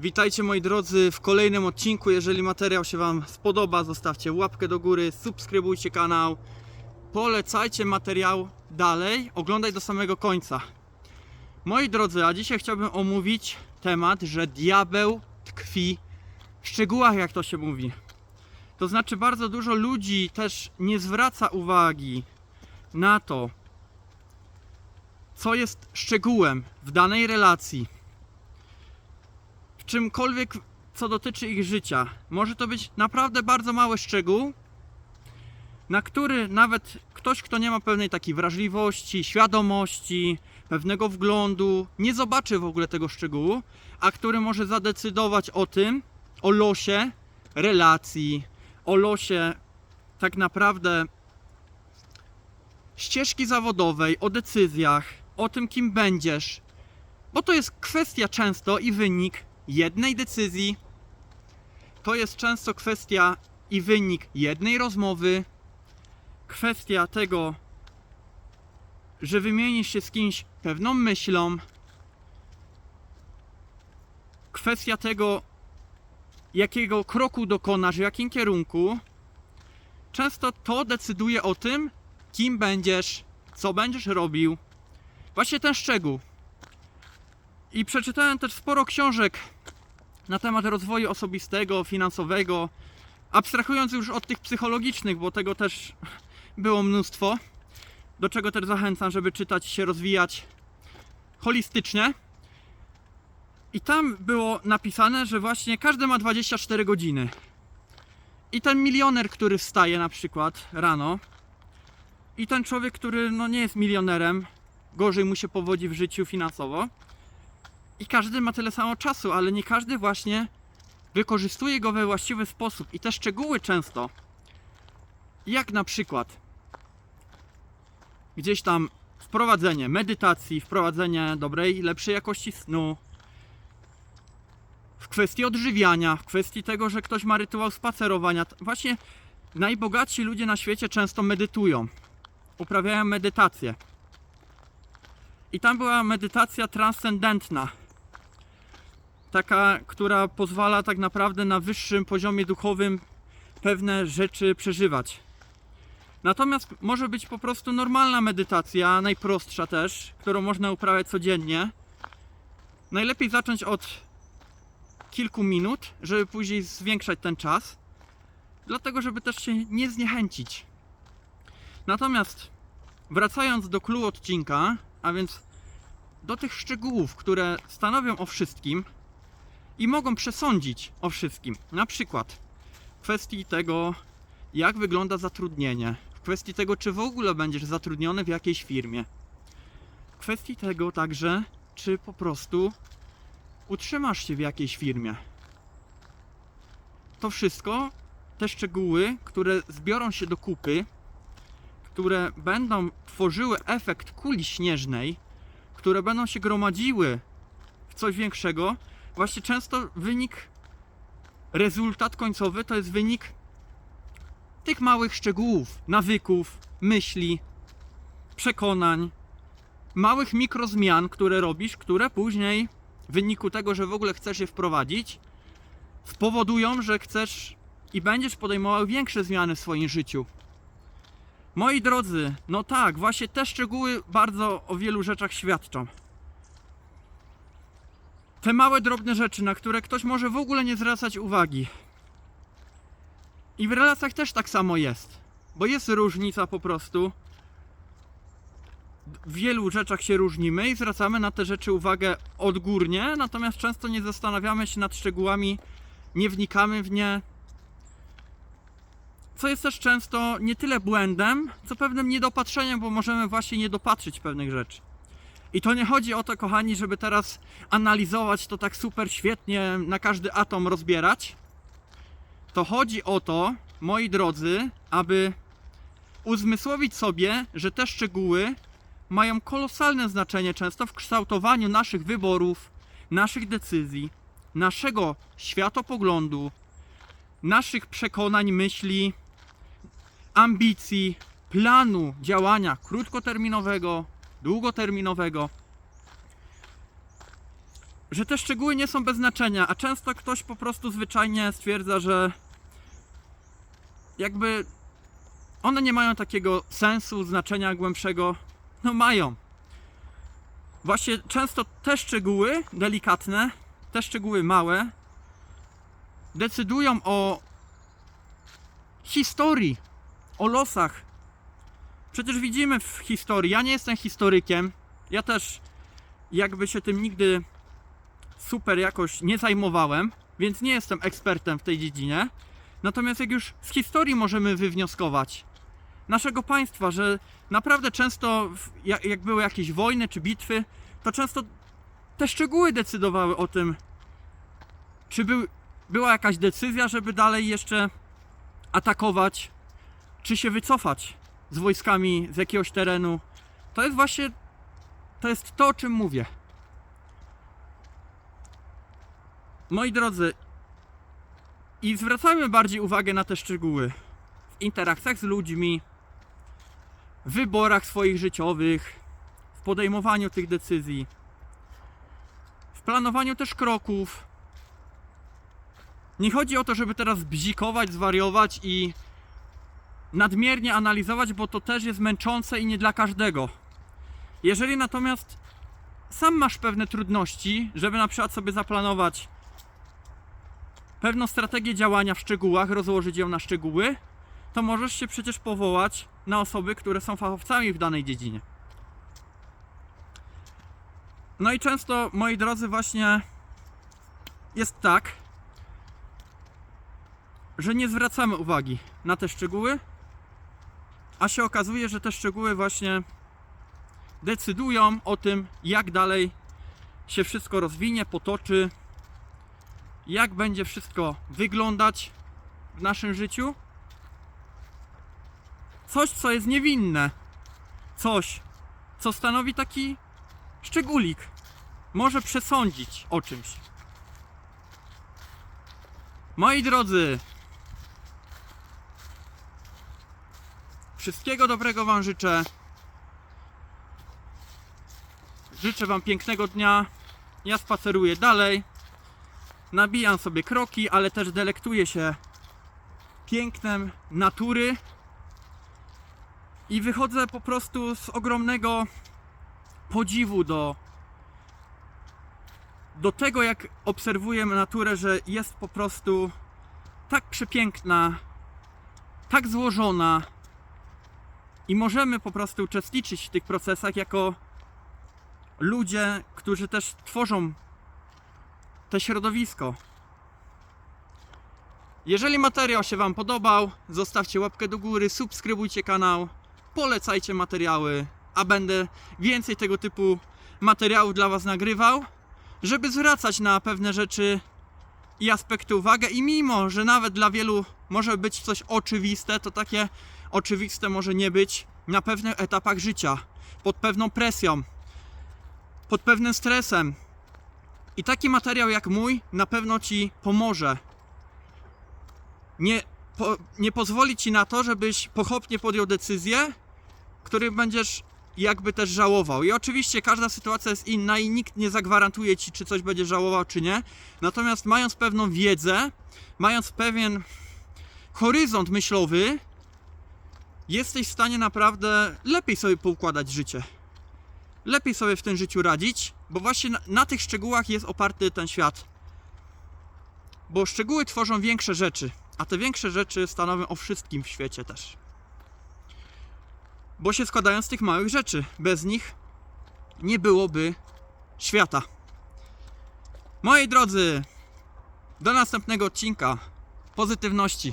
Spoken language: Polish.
Witajcie moi drodzy w kolejnym odcinku. Jeżeli materiał się Wam spodoba, zostawcie łapkę do góry, subskrybujcie kanał, polecajcie materiał dalej, oglądaj do samego końca. Moi drodzy, a dzisiaj chciałbym omówić temat, że diabeł tkwi w szczegółach, jak to się mówi. To znaczy, bardzo dużo ludzi też nie zwraca uwagi na to, co jest szczegółem w danej relacji czymkolwiek, co dotyczy ich życia. Może to być naprawdę bardzo mały szczegół, na który nawet ktoś, kto nie ma pewnej takiej wrażliwości, świadomości, pewnego wglądu, nie zobaczy w ogóle tego szczegółu, a który może zadecydować o tym, o losie relacji, o losie tak naprawdę ścieżki zawodowej, o decyzjach, o tym, kim będziesz, bo to jest kwestia często i wynik jednej decyzji. To jest często kwestia i wynik jednej rozmowy. Kwestia tego, że wymienisz się z kimś pewną myślą. Kwestia tego, jakiego kroku dokonasz, w jakim kierunku. Często to decyduje o tym, kim będziesz, co będziesz robił. Właśnie ten szczegół. I przeczytałem też sporo książek na temat rozwoju osobistego, finansowego, abstrahując już od tych psychologicznych, bo tego też było mnóstwo, do czego też zachęcam, żeby czytać się, rozwijać holistycznie. I tam było napisane, że właśnie każdy ma 24 godziny. I ten milioner, który wstaje na przykład rano, i ten człowiek, który no nie jest milionerem, gorzej mu się powodzi w życiu finansowo, i każdy ma tyle samo czasu, ale nie każdy właśnie wykorzystuje go we właściwy sposób. I te szczegóły często, jak na przykład gdzieś tam wprowadzenie medytacji, wprowadzenie dobrej, lepszej jakości snu, w kwestii odżywiania, w kwestii tego, że ktoś ma rytuał spacerowania. Właśnie najbogatsi ludzie na świecie często medytują, uprawiają medytację. I tam była medytacja transcendentna. Taka, która pozwala tak naprawdę na wyższym poziomie duchowym pewne rzeczy przeżywać. Natomiast może być po prostu normalna medytacja, najprostsza też, którą można uprawiać codziennie. Najlepiej zacząć od kilku minut, żeby później zwiększać ten czas, dlatego żeby też się nie zniechęcić. Natomiast wracając do clue odcinka, a więc do tych szczegółów, które stanowią o wszystkim i mogą przesądzić o wszystkim. Na przykład w kwestii tego, jak wygląda zatrudnienie, w kwestii tego, czy w ogóle będziesz zatrudniony w jakiejś firmie, w kwestii tego także, czy po prostu utrzymasz się w jakiejś firmie. To wszystko, te szczegóły, które zbiorą się do kupy, które będą tworzyły efekt kuli śnieżnej, które będą się gromadziły w coś większego, właśnie często wynik, rezultat końcowy to jest wynik tych małych szczegółów, nawyków, myśli, przekonań, małych mikrozmian, które robisz, które później w wyniku tego, że w ogóle chcesz je wprowadzić, spowodują, że chcesz i będziesz podejmował większe zmiany w swoim życiu. Moi drodzy, no tak, właśnie te szczegóły bardzo o wielu rzeczach świadczą. Te małe, drobne rzeczy, na które ktoś może w ogóle nie zwracać uwagi. I w relacjach też tak samo jest, bo jest różnica po prostu. W wielu rzeczach się różnimy i zwracamy na te rzeczy uwagę odgórnie, natomiast często nie zastanawiamy się nad szczegółami, nie wnikamy w nie, co jest też często nie tyle błędem, co pewnym niedopatrzeniem, bo możemy właśnie nie dopatrzyć pewnych rzeczy. I to nie chodzi o to, kochani, żeby teraz analizować to tak super świetnie, na każdy atom rozbierać. To chodzi o to, moi drodzy, aby uzmysłowić sobie, że te szczegóły mają kolosalne znaczenie często w kształtowaniu naszych wyborów, naszych decyzji, naszego światopoglądu, naszych przekonań, myśli, ambicji, planu działania krótkoterminowego, długoterminowego. że te szczegóły nie są bez znaczenia, a często ktoś po prostu zwyczajnie stwierdza, że jakby one nie mają takiego sensu, znaczenia głębszego. No mają. Właśnie często te szczegóły delikatne, te szczegóły małe, decydują o historii, o losach. Przecież widzimy w historii, ja nie jestem historykiem, ja też jakby się tym nigdy super jakoś nie zajmowałem, więc nie jestem ekspertem w tej dziedzinie. Natomiast jak już z historii możemy wywnioskować naszego państwa, że naprawdę często jak były jakieś wojny czy bitwy, to często te szczegóły decydowały o tym, czy był, była jakaś decyzja, żeby dalej jeszcze atakować, czy się wycofać z wojskami z jakiegoś terenu. To jest właśnie to jest to, o czym mówię. Moi drodzy, i zwracajmy bardziej uwagę na te szczegóły w interakcjach z ludźmi, w wyborach swoich życiowych, w podejmowaniu tych decyzji, w planowaniu też kroków. Nie chodzi o to, żeby teraz bzikować, zwariować i nadmiernie analizować, bo to też jest męczące i nie dla każdego. Jeżeli natomiast sam masz pewne trudności, żeby na przykład sobie zaplanować pewną strategię działania w szczegółach, rozłożyć ją na szczegóły, to możesz się przecież powołać na osoby, które są fachowcami w danej dziedzinie. No i często, moi drodzy, właśnie jest tak, że nie zwracamy uwagi na te szczegóły, a się okazuje, że te szczegóły właśnie decydują o tym, jak dalej się wszystko rozwinie, potoczy, jak będzie wszystko wyglądać w naszym życiu. Coś, co jest niewinne, coś, co stanowi taki szczególik, może przesądzić o czymś. Moi drodzy, wszystkiego dobrego Wam życzę. Życzę Wam pięknego dnia. Ja spaceruję dalej. Nabijam sobie kroki, ale też delektuję się pięknem natury. I wychodzę po prostu z ogromnego podziwu do, do tego, jak obserwuję naturę, że jest po prostu tak przepiękna, tak złożona i możemy po prostu uczestniczyć w tych procesach jako ludzie, którzy też tworzą to środowisko. Jeżeli materiał się Wam podobał, zostawcie łapkę do góry, subskrybujcie kanał, polecajcie materiały, a będę więcej tego typu materiałów dla Was nagrywał, żeby zwracać na pewne rzeczy i aspekty uwagę i mimo, że nawet dla wielu może być coś oczywiste, to takie oczywiste może nie być na pewnych etapach życia, pod pewną presją, pod pewnym stresem. I taki materiał jak mój na pewno Ci pomoże. Nie, po, nie pozwoli Ci na to, żebyś pochopnie podjął decyzję, której będziesz jakby też żałował. I oczywiście każda sytuacja jest inna i nikt nie zagwarantuje Ci, czy coś będziesz żałował, czy nie. Natomiast mając pewną wiedzę, mając pewien horyzont myślowy, jesteś w stanie naprawdę lepiej sobie poukładać życie. Lepiej sobie w tym życiu radzić, bo właśnie na, na tych szczegółach jest oparty ten świat. Bo szczegóły tworzą większe rzeczy, a te większe rzeczy stanowią o wszystkim w świecie też. Bo się składają z tych małych rzeczy. Bez nich nie byłoby świata. Moi drodzy, do następnego odcinka. Pozytywności.